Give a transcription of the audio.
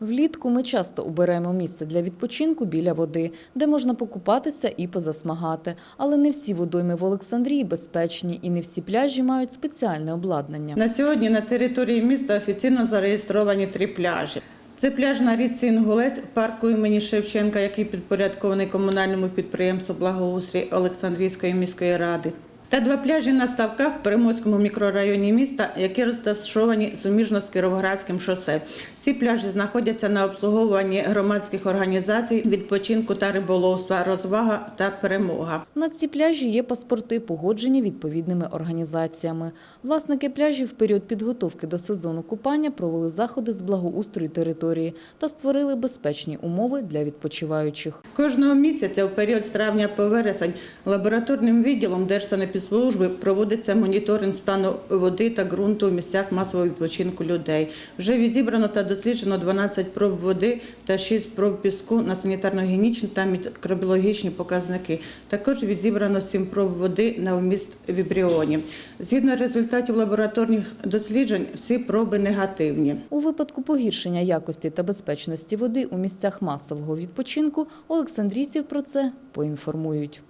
Влітку ми часто обираємо місце для відпочинку біля води, де можна покупатися і позасмагати. Але не всі водойми в Олександрії безпечні і не всі пляжі мають спеціальне обладнання. На сьогодні на території міста офіційно зареєстровані три пляжі. Це пляж на річці Інгулець, парку імені Шевченка, який підпорядкований комунальному підприємству благоустрій Олександрійської міської ради. Та два пляжі на ставках в Приморському мікрорайоні міста, які розташовані суміжно з Кіровоградським шосе. Ці пляжі знаходяться на обслуговуванні громадських організацій відпочинку та риболовства, розвага та перемога. На ці пляжі є паспорти, погоджені відповідними організаціями. Власники пляжів в період підготовки до сезону купання провели заходи з благоустрою території та створили безпечні умови для відпочиваючих. Кожного місяця у період з травня по вересень лабораторним відділом Держсанепідслужби проводиться моніторинг стану води та ґрунту в місцях масового відпочинку людей. Вже відібрано та досліджено 12 проб води та 6 проб піску на санітарно-гігієнічні та мікробіологічні показники. Також відібрано 7 проб води на вміст вібріонів. Згідно результатів лабораторних досліджень, всі проби негативні. У випадку погіршення якості та безпечності води у місцях масового відпочинку олександрійців про це поінформують.